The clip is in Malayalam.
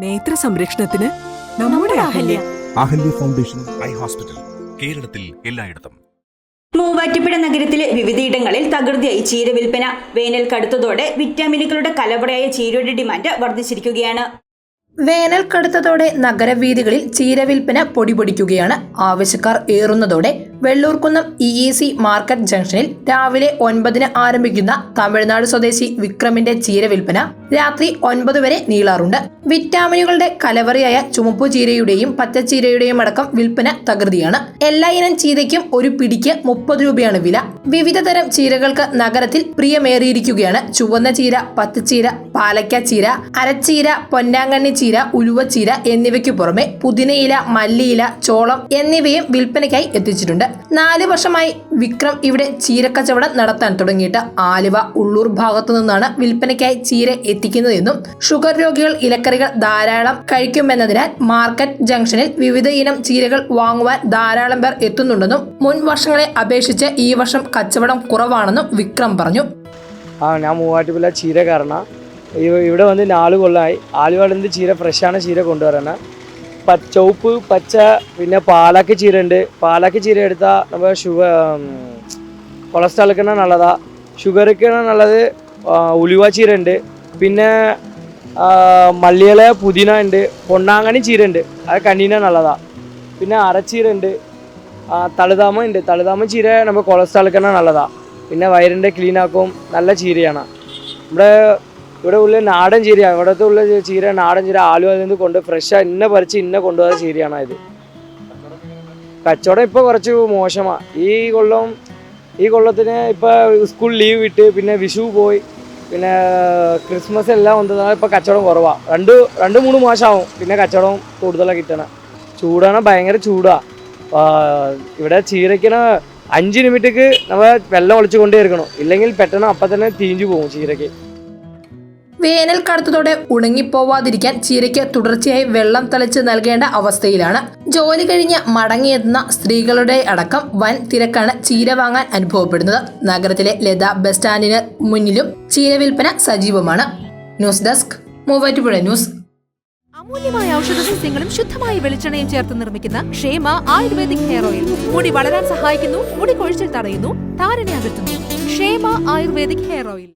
നേത്ര സംരക്ഷണത്തിന് നമ്മുടെ Ahalya. Ahalya. Foundation eye hospital കേരളത്തിൽ എല്ലായിടത്തും. മൂവാറ്റുപുഴ നഗരത്തിലെ വിവിധയിടങ്ങളിൽ തകൃതിയായി ചീര വിൽപ്പന. വേനൽ കടുത്തതോടെ വിറ്റാമിനുകളുടെ കലവറയായ ചീരയുടെ ഡിമാൻഡ് വർദ്ധിച്ചിരിക്കുകയാണ്. വേനൽ കടുത്തതോടെ നഗരവീഥികളിൽ ചീരവിൽപ്പന പൊടിപൊടിക്കുകയാണ്. ആവശ്യക്കാർ ഏറുന്നതോടെ Vellurkunnam E E C market ജംഗ്ഷനിൽ രാവിലെ ഒൻപതിന് ആരംഭിക്കുന്ന തമിഴ്നാട് സ്വദേശി വിക്രമിന്റെ ചീര വിൽപ്പന രാത്രി ഒൻപത് വരെ നീളാറുണ്ട്. വിറ്റാമിനുകളുടെ കലവറയായ ചുമപ്പു ചീരയുടെയും പച്ചച്ചീരയുടെയും അടക്കം വിൽപ്പന തകൃതിയാണ്. എല്ലാ ഇനം ചീരയ്ക്കും ഒരു പിടിക്ക് മുപ്പത് രൂപയാണ് വില. വിവിധ തരം ചീരകൾക്ക് നഗരത്തിൽ പ്രിയമേറിയിരിക്കുകയാണ്. ചുവന്ന ചീര പച്ചച്ചീര പാലക്ക ചീര അരച്ചീര പൊന്നാങ്കണ്ണി ചീര ഉലുവച്ചീര എന്നിവയ്ക്കു പുറമെ പുതിനയില മല്ലിയില ചോളം എന്നിവയും വിൽപ്പനയ്ക്കായി എത്തിച്ചിട്ടുണ്ട്. നാല് വർഷമായി വിക്രം ഇവിടെ ചീരക്കച്ചവടം നടത്താൻ തുടങ്ങിയിട്ട് ആലുവ ഉള്ളൂർ ഭാഗത്തു നിന്നാണ് വിൽപ്പനയ്ക്കായി ചീര എത്തിക്കുന്നതെന്നും ഷുഗർ രോഗികൾ ഇലക്കറികൾ ധാരാളം കഴിക്കുമെന്നതിനാൽ മാർക്കറ്റ് ജംഗ്ഷനിൽ വിവിധ ഇനം ചീരകൾ വാങ്ങുവാൻ ധാരാളം പേർ എത്തുന്നുണ്ടെന്നും മുൻ വർഷങ്ങളെ അപേക്ഷിച്ച് ഈ വർഷം കച്ചവടം കുറവാണെന്നും വിക്രം പറഞ്ഞു. ആ ഞാൻ മൂവാറ്റുപുല ചീര കാരണം ഇവിടെ വന്ന് നാല് ആലുവയിൽ നിന്ന് ചീര ഫ്രഷാണ് ചീര കൊണ്ടുവരണേ പ ചുവപ്പ് പച്ച പിന്നെ പാലാക്ക് ചീര ഉണ്ട് പാലാക്ക് ചീര എടുത്താൽ നമ്മൾ ഷുഗർ കൊളസ്ട്രോൾക്ക് നല്ലതാ. ഷുഗർക്ക് നല്ലത് ഉലുവ ചീര ഉണ്ട് പിന്നെ മല്ലിയില പുതിന ഉണ്ട്. പൊണ്ണാങ്കണി ചീര ഉണ്ട് അത് കണ്ണീന നല്ലതാ. പിന്നെ അരച്ചീര ഉണ്ട് തളുതാമ ഉണ്ട്. തളുതാമ ചീര നമ്മൾ കൊളസ്ട്രോൾക്ക് നല്ലതാ. പിന്നെ വയറിന്റെ ക്ലീൻ ആക്കും. നല്ല ചീരയാണ്. ഇവിടെ ഇവിടെ ഉള്ള നാടൻ ചീരയാണ് ഇവിടത്തെ ഉള്ള ചീര നാടൻ ചീര ആലു അതിൽ നിന്ന് കൊണ്ട് ഫ്രഷ് ഇന്ന പറിച്ച് ഇന്ന കൊണ്ടുപോയ ചീരയാണ് ഇത് കച്ചവടം ഇപ്പോൾ കുറച്ച് മോശമാണ് ഈ കൊല്ലം ഈ കൊല്ലത്തിന് ഇപ്പോൾ സ്കൂൾ ലീവ് വിട്ട് പിന്നെ വിഷു പോയി പിന്നെ ക്രിസ്മസ് എല്ലാം വന്നതാണ് ഇപ്പോൾ കച്ചവടം കുറവാണ് രണ്ട് രണ്ട് മൂന്ന് മാസമാവും പിന്നെ കച്ചവടം കൂടുതലാണ് കിട്ടണം. ചൂടാണ് ഭയങ്കര ചൂടാണ് ഇവിടെ ചീരയ്ക്കണ അഞ്ച് മിനിറ്റേക്ക് നമ്മൾ വെള്ളം ഒളിച്ചു കൊണ്ടേ ഇരിക്കണം ഇല്ലെങ്കിൽ പെട്ടെന്ന് അപ്പം തന്നെ തീഞ്ചു പോകും ചീരയ്ക്ക് വേനൽ കടുത്തതോടെ ഉണങ്ങിപ്പോവാതിരിക്കാൻ ചീരയ്ക്ക് തുടർച്ചയായി വെള്ളം തളിച്ച് നൽകേണ്ട അവസ്ഥയിലാണ്. ജോലി കഴിഞ്ഞ് മടങ്ങിയെത്തുന്ന സ്ത്രീകളുടെ അടക്കം വൻ തിരക്കാണ് ചീര വാങ്ങാൻ അനുഭവപ്പെടുന്നത്. നഗരത്തിലെ ലത ബസ് സ്റ്റാൻഡിന് മുന്നിലും ചീര വിൽപ്പന സജീവമാണ്. News desk Muvattupuzha news. അമൂല്യമായ ഔഷധ സസ്യങ്ങളും ശുദ്ധമായ വെളിച്ചെണ്ണയും ചേർത്ത് നിർമ്മിക്കുന്ന ക്ഷേമ ആയുർവേദിക് ഹെയർ ഓയിൽ. മുടി വളരാൻ സഹായിക്കുന്നു മുടി കൊഴിച്ചിൽ തടയുന്നു താരനെ ക്ഷേമ ആയുർവേദിക് ഹെയർ ഓയിൽ.